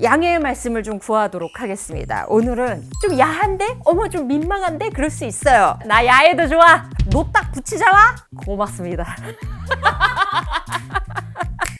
양해의 말씀을 좀 구하도록 하겠습니다. 오늘은 좀 야한데? 어머 좀 민망한데? 그럴 수 있어요. 나 야해도 좋아. 노딱 붙이자와? 고맙습니다.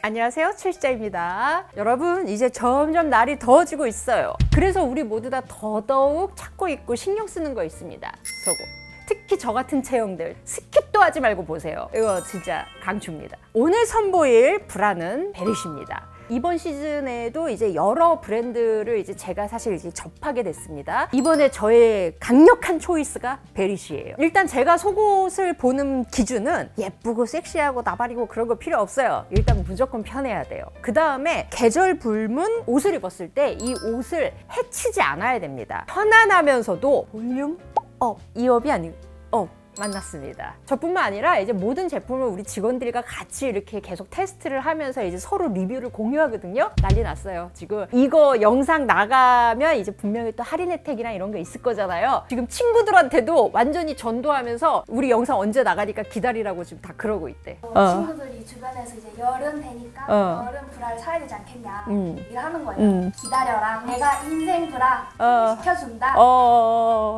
안녕하세요. 칠시자입니다. 여러분, 이제 점점 날이 더워지고 있어요. 그래서 우리 모두 다 더더욱 찾고 있고 신경 쓰는 거 있습니다. 속옷. 특히 저 같은 체형들 스킵도 하지 말고 보세요. 이거 진짜 강추입니다. 오늘 선보일 브라는 베리시입니다. 이번 시즌에도 이제 여러 브랜드를 이제 제가 사실 이제 접하게 됐습니다. 이번에 저의 강력한 초이스가 베리시예요. 일단 제가 속옷을 보는 기준은 예쁘고 섹시하고 나발이고 그런 거 필요 없어요. 일단 무조건 편해야 돼요. 그 다음에 계절 불문 옷을 입었을 때 이 옷을 해치지 않아야 됩니다. 편안하면서도 볼륨 업 이업이 아니고 업 만났습니다. 저뿐만 아니라 이제 모든 제품을 우리 직원들과 같이 이렇게 계속 테스트를 하면서 이제 서로 리뷰를 공유하거든요. 난리 났어요. 지금 이거 영상 나가면 이제 분명히 또 할인 혜택이나 이런 게 있을 거잖아요. 지금 친구들한테도 완전히 전도하면서 우리 영상 언제 나가니까 기다리라고 지금 다 그러고 있대. 어, 어. 친구들이 주변에서 이제 여름 되니까 어. 여름 브라를 사야 되지 않겠냐 음. 얘기를 하는 거예요. 음. 기다려라. 내가 인생 브라 어. 시켜준다. 어, 편안함과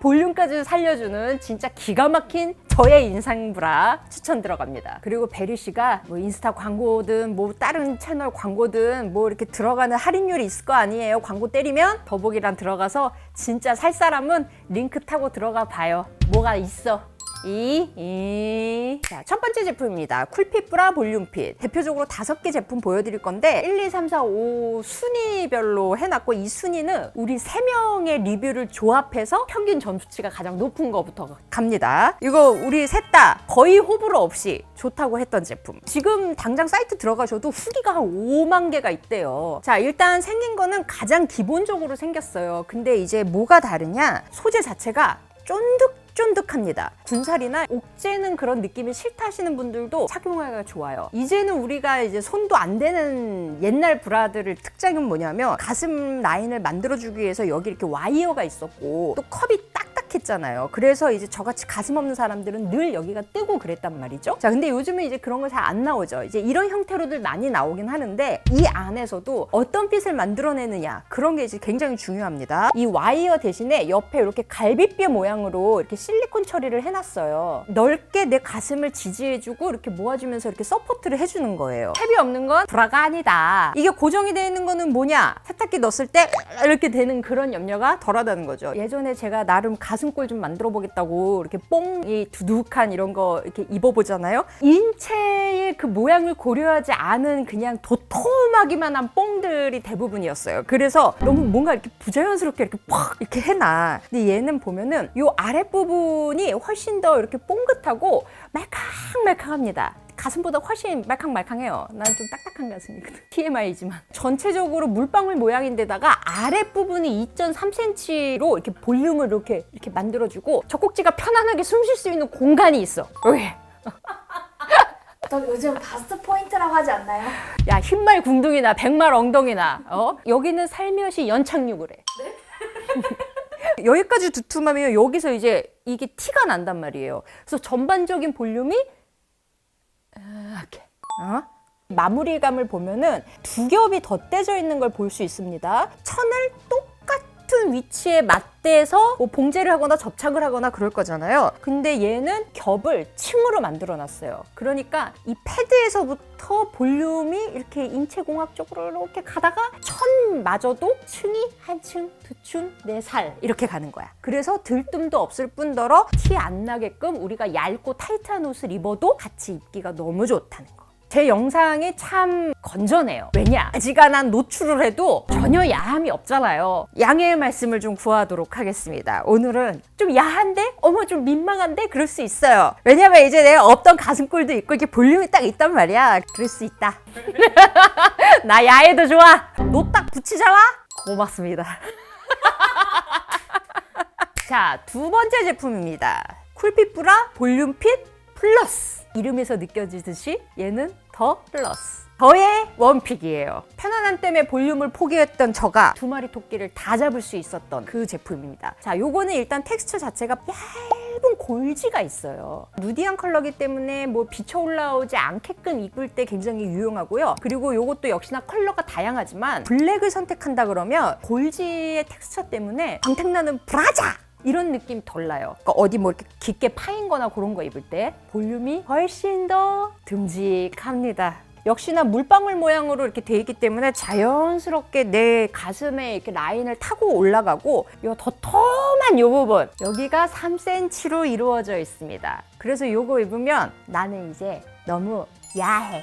볼륨까지 살려주는 진짜 기가 막힌 저의 인상 브라 추천 들어갑니다. 그리고 베리 씨가 뭐 인스타 광고든 뭐 다른 채널 광고든 뭐 이렇게 들어가는 할인율이 있을 거 아니에요. 광고 때리면 더보기란 들어가서 진짜 살 사람은 링크 타고 들어가 봐요. 뭐가 있어. 이, 이. 자, 첫 번째 제품입니다. 쿨핏 브라 볼륨핏. 대표적으로 다섯 개 제품 보여드릴 건데, 1, 2, 3, 4, 5 순위별로 해놨고, 이 순위는 우리 세 명의 리뷰를 조합해서 평균 점수치가 가장 높은 거부터 갑니다. 이거 우리 셋 다 거의 호불호 없이 좋다고 했던 제품. 지금 당장 사이트 들어가셔도 후기가 한 5만 개가 있대요. 자, 일단 생긴 거는 가장 기본적으로 생겼어요. 근데 이제 뭐가 다르냐? 소재 자체가 쫀득 쫀득합니다. 군살이나 옥죄는 그런 느낌이 싫다 하시는 분들도 착용하기가 좋아요. 이제는 우리가 이제 손도 안 대는 옛날 브라들의 특장은 뭐냐면 가슴 라인을 만들어주기 위해서 여기 이렇게 와이어가 있었고 또 컵이 딱딱했잖아요. 그래서 이제 저같이 가슴 없는 사람들은 늘 여기가 뜨고 그랬단 말이죠. 자, 근데 요즘은 이제 그런 거 잘 안 나오죠. 이제 이런 형태로들 많이 나오긴 하는데 이 안에서도 어떤 핏을 만들어내느냐 그런 게 이제 굉장히 중요합니다. 이 와이어 대신에 옆에 이렇게 갈비뼈 모양으로 이렇게 실리콘 처리를 해놨어요. 넓게 내 가슴을 지지해주고 이렇게 모아주면서 이렇게 서포트를 해주는 거예요. 탭이 없는 건 브라가 아니다. 이게 고정이 되어 있는 거는 뭐냐? 세탁기 넣었을 때 이렇게 되는 그런 염려가 덜하다는 거죠. 예전에 제가 나름 가슴 골 좀 만들어 보겠다고 이렇게 뽕이 두둑한 이런 거 이렇게 입어보잖아요. 인체의 그 모양을 고려하지 않은 그냥 도톰하기만 한 뽕들이 대부분이었어요. 그래서 너무 뭔가 이렇게 부자연스럽게 이렇게 팍 이렇게 해놔. 근데 얘는 보면은 요 아랫부분이 훨씬 더 이렇게 뽕긋하고 말캉말캉합니다. 가슴보다 훨씬 말캉말캉해요. 난 좀 딱딱한 가슴이거든. TMI지만. 전체적으로 물방울 모양인데다가 아랫부분이 2.3cm로 이렇게 볼륨을 이렇게 이렇게 만들어주고 젖꼭지가 편안하게 숨 쉴 수 있는 공간이 있어. 여기. 또 요즘 바스트 포인트라고 하지 않나요? 야 흰말 궁둥이나 백말 엉덩이나 어 여기는 살며시 연착륙을 해. 여기까지 두툼하면 여기서 이제 이게 티가 난단 말이에요. 그래서 전반적인 볼륨이 이렇게 어? 마무리감을 보면은 두 겹이 덧대져 있는 걸 볼 수 있습니다. 천을 똑 같은 위치에 맞대서 뭐 봉제를 하거나 접착을 하거나 그럴 거잖아요. 근데 얘는 겹을 층으로 만들어 놨어요. 그러니까 이 패드에서부터 볼륨이 이렇게 인체공학적으로 이렇게 가다가 천마저도 층이 한 층, 두 층, 네 살 이렇게 가는 거야. 그래서 들뜸도 없을 뿐더러 티 안 나게끔 우리가 얇고 타이트한 옷을 입어도 같이 입기가 너무 좋다는 거. 제 영상이 참 건전해요. 왜냐? 아지간한 노출을 해도 전혀 야함이 없잖아요. 양해의 말씀을 좀 구하도록 하겠습니다. 오늘은 좀 야한데? 어머, 좀 민망한데? 그럴 수 있어요. 왜냐면 이제 내가 없던 가슴골도 있고 이렇게 볼륨이 딱 있단 말이야. 그럴 수 있다. 나 야해도 좋아. 노 딱 붙이자와? 고맙습니다. 자, 두 번째 제품입니다. 쿨핏 브라 볼륨핏 플러스. 이름에서 느껴지듯이 얘는 더 플러스. 더의 원픽이에요. 편안함 때문에 볼륨을 포기했던 저가 두 마리 토끼를 다 잡을 수 있었던 그 제품입니다. 자, 요거는 일단 텍스처 자체가 짧은 골지가 있어요. 누디한 컬러기 때문에 뭐 비쳐 올라오지 않게끔 입을 때 굉장히 유용하고요. 그리고 이것도 역시나 컬러가 다양하지만 블랙을 선택한다 그러면 골지의 텍스처 때문에 광택나는 브라자! 이런 느낌 덜 나요. 그러니까 어디 뭐 이렇게 깊게 파인 거나 그런 거 입을 때 볼륨이 훨씬 더 듬직합니다. 역시나 물방울 모양으로 이렇게 돼 있기 때문에 자연스럽게 내 가슴에 이렇게 라인을 타고 올라가고 요 도톰한 요 부분 여기가 3cm로 이루어져 있습니다. 그래서 요거 입으면 나는 이제 너무 야해.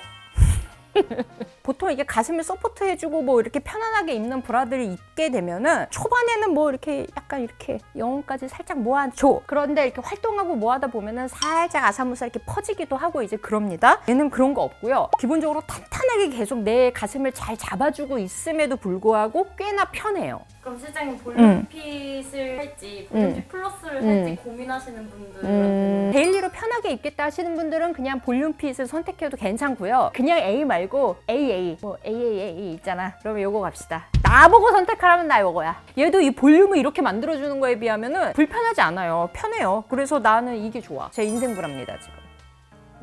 보통 이게 가슴을 서포트해주고 뭐 이렇게 편안하게 입는 브라들을 입게 되면은 초반에는 뭐 이렇게 약간 이렇게 영혼까지 살짝 모아줘. 그런데 이렇게 활동하고 모아다 보면은 살짝 아사무사 이렇게 퍼지기도 하고 이제 그럽니다. 얘는 그런 거 없고요. 기본적으로 탄탄하게 계속 내 가슴을 잘 잡아주고 있음에도 불구하고 꽤나 편해요. 그럼 실장님 음. 볼륨핏을 할지 볼륨핏 플러스를 음. 할지 고민하시는 분들은 음, 데일리로 편하게 입겠다 하시는 분들은 그냥 볼륨핏을 선택해도 괜찮고요. 그냥 A 말고 AA, 뭐 AAA 있잖아. 그러면 요거 갑시다. 나보고 선택하라면 나 요거야. 얘도 이 볼륨을 이렇게 만들어주는 거에 비하면은 불편하지 않아요. 편해요. 그래서 나는 이게 좋아. 제 인생 브랍니다, 지금.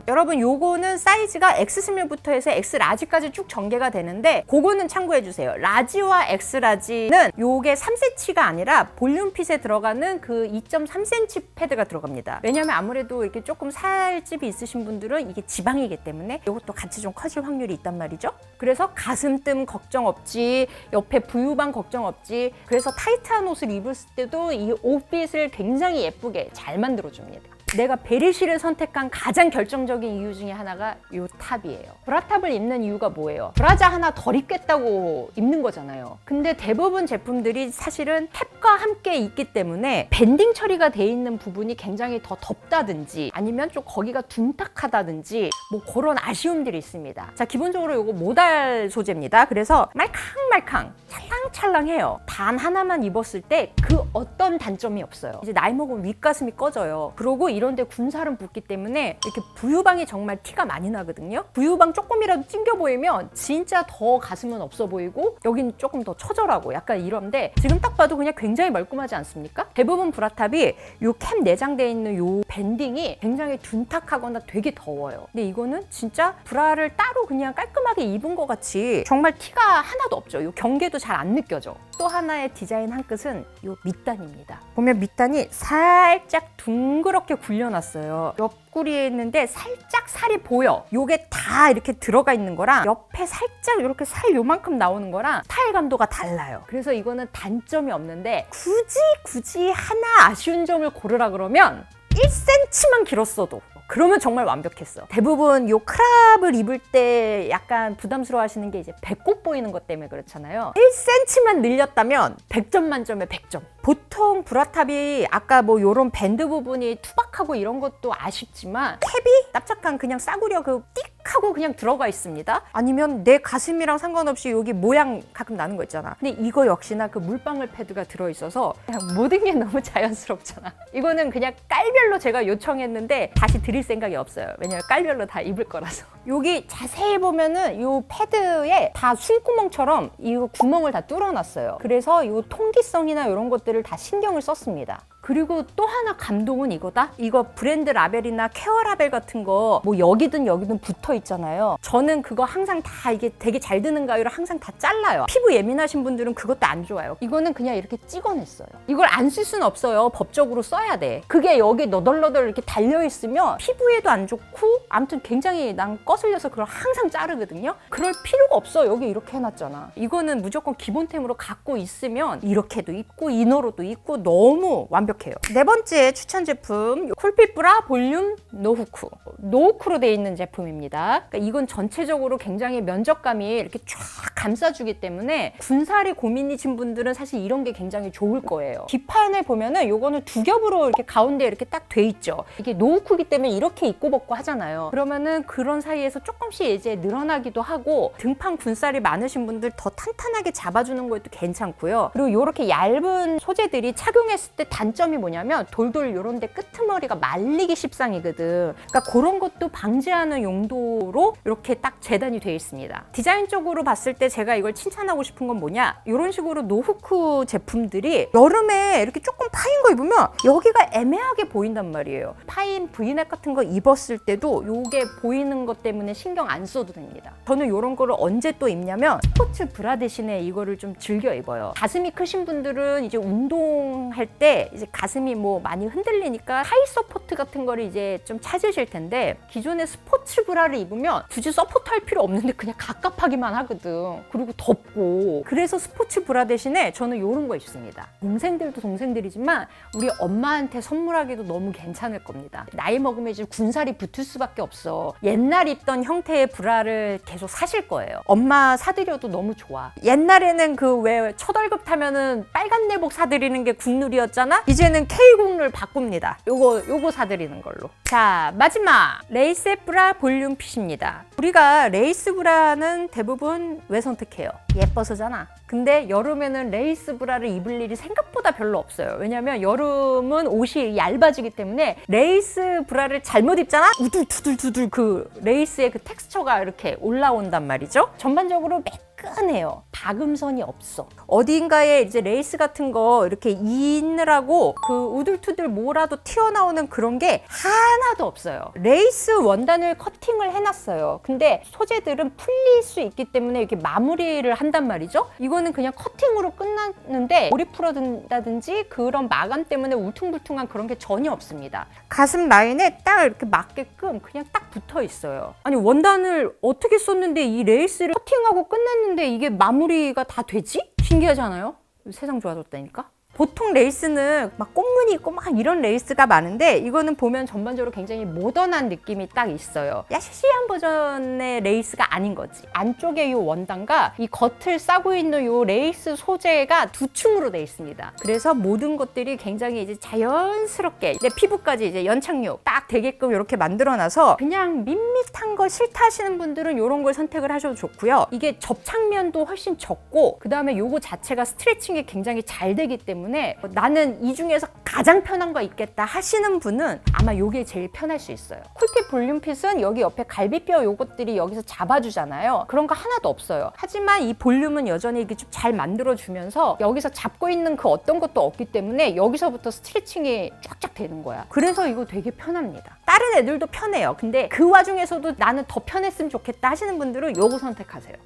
여러분 요거는 사이즈가 X 스몰부터 해서 X 라지까지 쭉 전개가 되는데 그거는 참고해 주세요. 라지와 X 라지는 요게 3cm가 아니라 볼륨핏에 들어가는 그 2.3cm 패드가 들어갑니다. 왜냐면 아무래도 이렇게 조금 살집이 있으신 분들은 이게 지방이기 때문에 요것도 같이 좀 커질 확률이 있단 말이죠. 그래서 가슴뜸 걱정 없지, 옆에 부유방 걱정 없지. 그래서 타이트한 옷을 입을 때도 이 옷핏을 굉장히 예쁘게 잘 만들어 줍니다. 내가 베리시를 선택한 가장 결정적인 이유 중에 하나가 요 탑이에요. 브라탑을 입는 이유가 뭐예요? 브라자 하나 덜 입겠다고 입는 거잖아요. 근데 대부분 제품들이 사실은 탭과 함께 있기 때문에 밴딩 처리가 돼 있는 부분이 굉장히 더 덥다든지 아니면 좀 거기가 둔탁하다든지 뭐 그런 아쉬움들이 있습니다. 자, 기본적으로 요거 모달 소재입니다. 그래서 말캉말캉 찰랑찰랑해요. 단 하나만 입었을 때 그 어떤 단점이 없어요. 이제 나이 먹으면 윗가슴이 꺼져요. 그러고 이런 데 군살은 붙기 때문에 이렇게 부유방이 정말 티가 많이 나거든요. 부유방 조금이라도 찡겨 보이면 진짜 더 가슴은 없어 보이고 여긴 조금 더 처절하고 약간 이런데 지금 딱 봐도 그냥 굉장히 멀끔하지 않습니까? 대부분 브라탑이 요 캡 내장되어 있는 요 밴딩이 굉장히 둔탁하거나 되게 더워요. 근데 이거는 진짜 브라를 따로 그냥 깔끔하게 입은 것 같이 정말 티가 하나도 없죠. 요 경계도 잘 안 느껴져. 또 하나의 디자인 한 끝은 요 밑단입니다. 보면 밑단이 살짝 둥그렇게 굴려놨어요. 옆구리에 있는데 살짝 살이 보여. 요게 다 이렇게 들어가 있는 거랑 옆에 살짝 이렇게 살 요만큼 나오는 거랑 타일감도가 달라요. 그래서 이거는 단점이 없는데 굳이 굳이 하나 아쉬운 점을 고르라 그러면 1cm만 길었어도 그러면 정말 완벽했어. 대부분 요 크랍을 입을 때 약간 부담스러워 하시는 게 이제 배꼽 보이는 것 때문에 그렇잖아요. 1cm만 늘렸다면 100점 만점에 100점. 보통 브라탑이 아까 뭐 요런 밴드 부분이 투박하고 이런 것도 아쉽지만 캡이 납작한 그냥 싸구려 그 띡 하고 그냥 들어가 있습니다. 아니면 내 가슴이랑 상관없이 여기 모양 가끔 나는 거 있잖아. 근데 이거 역시나 그 물방울 패드가 들어있어서 그냥 모든 게 너무 자연스럽잖아. 이거는 그냥 깔별로 제가 요청했는데 다시 드릴 생각이 없어요. 왜냐면 깔별로 다 입을 거라서. 여기 자세히 보면은 요 패드에 다 숨구멍처럼 이 구멍을 다 뚫어놨어요. 그래서 요 통기성이나 이런 것들을 다 신경을 썼습니다. 그리고 또 하나 감동은 이거다. 이거 브랜드 라벨이나 케어 라벨 같은 거 뭐 여기든 여기든 붙어 있잖아요. 저는 그거 항상 다 이게 되게 잘 드는 가위로 항상 다 잘라요. 피부 예민하신 분들은 그것도 안 좋아요. 이거는 그냥 이렇게 찍어냈어요. 이걸 안 쓸 수는 없어요. 법적으로 써야 돼. 그게 여기 너덜너덜 이렇게 달려 있으면 피부에도 안 좋고 아무튼 굉장히 난 거슬려서 그걸 항상 자르거든요. 그럴 필요가 없어. 여기 이렇게 해놨잖아. 이거는 무조건 기본템으로 갖고 있으면 이렇게도 입고 이너로도 입고 너무 완벽 해요. 네 번째 추천 제품 쿨핏 브라 볼륨 노후쿠. 노후쿠로 되어 있는 제품입니다. 그러니까 이건 전체적으로 굉장히 면적감이 이렇게 쫙 감싸주기 때문에 군살이 고민이신 분들은 사실 이런 게 굉장히 좋을 거예요. 뒷판에 보면은 요거는 두 겹으로 이렇게 가운데 이렇게 딱 돼 있죠. 이게 노후쿠기 때문에 이렇게 입고 벗고 하잖아요. 그러면은 그런 사이에서 조금씩 이제 늘어나기도 하고 등판 군살이 많으신 분들 더 탄탄하게 잡아주는 것도 괜찮고요. 그리고 이렇게 얇은 소재들이 착용했을 때 단점 장점이 뭐냐면 돌돌 요런 데 끄트머리가 말리기 십상이거든. 그러니까 그런 것도 방지하는 용도로 이렇게 딱 재단이 되어 있습니다. 디자인적으로 봤을 때 제가 이걸 칭찬하고 싶은 건 뭐냐? 이런 식으로 노후크 제품들이 여름에 이렇게 조금 파인 거 입으면 여기가 애매하게 보인단 말이에요. 파인 브이넥 같은 거 입었을 때도 요게 보이는 것 때문에 신경 안 써도 됩니다. 저는 이런 거를 언제 또 입냐면 스포츠 브라 대신에 이거를 좀 즐겨 입어요. 가슴이 크신 분들은 이제 운동할 때 이제 가슴이 뭐 많이 흔들리니까 하이 서포트 같은 거를 이제 좀 찾으실 텐데 기존의 스포 츠 브라를 입으면 굳이 서포트 할 필요 없는데 그냥 갑갑하기만 하거든. 그리고 덥고. 그래서 스포츠 브라 대신에 저는 이런 거 입습니다. 동생들도 동생들이지만 우리 엄마한테 선물하기도 너무 괜찮을 겁니다. 나이 먹으면 이제 군살이 붙을 수밖에 없어. 옛날 입던 형태의 브라를 계속 사실 거예요. 엄마 사드려도 너무 좋아. 옛날에는 그왜 초월급 타면은 빨간 내복 사드리는 게 국룰이었잖아? 이제는 K국룰 바꿉니다. 요거, 요거 사드리는 걸로. 자, 마지막. 레이스 브라 볼륨 핏입니다. 우리가 레이스 브라는 대부분 왜 선택해요? 예뻐서잖아. 근데 여름에는 레이스 브라를 입을 일이 생각보다 별로 없어요. 왜냐면 여름은 옷이 얇아지기 때문에 레이스 브라를 잘못 입잖아? 우둘두둘두둘 그 레이스의 그 텍스처가 이렇게 올라온단 말이죠. 전반적으로 매 끈해요. 박음선이 없어. 어딘가에 이제 레이스 같은 거 이렇게 이느라고 그 우둘투둘 뭐라도 튀어나오는 그런 게 하나도 없어요. 레이스 원단을 커팅을 해놨어요. 근데 소재들은 풀릴 수 있기 때문에 이렇게 마무리를 한단 말이죠. 이거는 그냥 커팅으로 끝났는데 몰이 풀어든다든지 그런 마감 때문에 울퉁불퉁한 그런 게 전혀 없습니다. 가슴 라인에 딱 이렇게 맞게끔 그냥 딱 붙어 있어요. 아니 원단을 어떻게 썼는데 이 레이스를 커팅하고 끝냈는데 이게 마무리가 다 되지? 신기하잖아요. 세상 좋아졌다니까. 보통 레이스는 막 꽃무늬 있고 막 이런 레이스가 많은데 이거는 보면 전반적으로 굉장히 모던한 느낌이 딱 있어요. 야시시한 버전의 레이스가 아닌 거지. 안쪽에 이 원단과 이 겉을 싸고 있는 이 레이스 소재가 두 층으로 돼 있습니다. 그래서 모든 것들이 굉장히 이제 자연스럽게 내 피부까지 이제 연착륙 딱 되게끔 이렇게 만들어놔서 그냥 밋밋한 거 싫다 하시는 분들은 이런 걸 선택을 하셔도 좋고요. 이게 접착면도 훨씬 적고 그 다음에 요거 자체가 스트레칭이 굉장히 잘 되기 때문에 나는 이 중에서 가장 편한 거 입겠다 하시는 분은 아마 요게 제일 편할 수 있어요. 쿨핏 볼륨핏은 여기 옆에 갈비뼈 요것들이 여기서 잡아주잖아요. 그런 거 하나도 없어요. 하지만 이 볼륨은 여전히 이게 좀 잘 만들어주면서 여기서 잡고 있는 그 어떤 것도 없기 때문에 여기서부터 스트레칭이 쫙쫙 되는 거야. 그래서 이거 되게 편합니다. 다른 애들도 편해요. 근데 그 와중에서도 나는 더 편했으면 좋겠다 하시는 분들은 요거 선택하세요.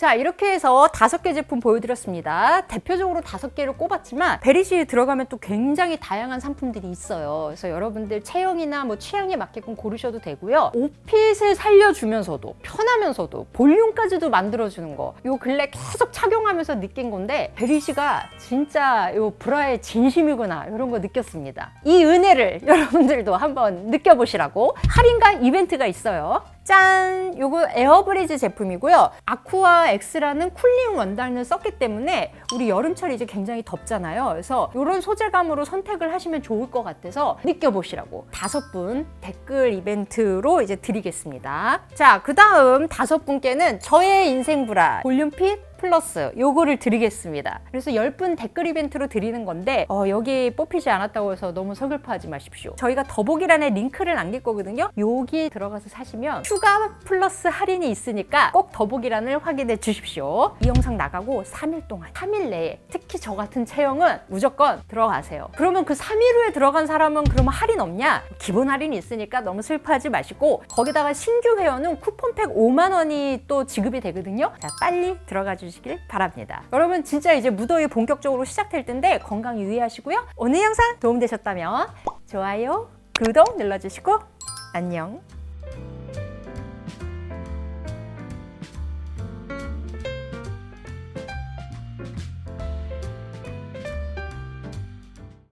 자 이렇게 해서 다섯 개 제품 보여드렸습니다. 대표적으로 다섯 개를 꼽았지만 베리시에 들어가면 또 굉장히 다양한 상품들이 있어요. 그래서 여러분들 체형이나 뭐 취향에 맞게끔 고르셔도 되고요. 옷핏을 살려주면서도 편하면서도 볼륨까지도 만들어주는 거. 요 근래 계속 착용하면서 느낀 건데 베리시가 진짜 요 브라의 진심이구나 이런 거 느꼈습니다. 이 은혜를 여러분들도 한번 느껴보시라고 할인과 이벤트가 있어요. 짠! 요거 에어브리즈 제품이고요. 아쿠아 X라는 쿨링 원단을 썼기 때문에 우리 여름철 이제 굉장히 덥잖아요. 그래서 이런 소재감으로 선택을 하시면 좋을 것 같아서 느껴보시라고 다섯 분 댓글 이벤트로 이제 드리겠습니다. 자, 그 다음 다섯 분께는 저의 인생 브라 볼륨핏 플러스 요거를 드리겠습니다. 그래서 10분 댓글 이벤트로 드리는 건데 어, 여기 뽑히지 않았다고 해서 너무 서글퍼하지 마십시오. 저희가 더보기란에 링크를 남길 거거든요. 여기 들어가서 사시면 추가 플러스 할인이 있으니까 꼭 더보기란을 확인해 주십시오. 이 영상 나가고 3일 동안 3일 내에 특히 저 같은 체형은 무조건 들어가세요. 그러면 그 3일 후에 들어간 사람은 그러면 할인 없냐? 기본 할인이 있으니까 너무 슬퍼하지 마시고 거기다가 신규 회원은 쿠폰팩 5만 원이 또 지급이 되거든요. 자, 빨리 들어가 주시길 바랍니다. 여러분 진짜 이제 무더위 본격적으로 시작될 텐데 건강 유의하시고요. 오늘 영상 도움되셨다면 좋아요, 구독 눌러주시고 안녕.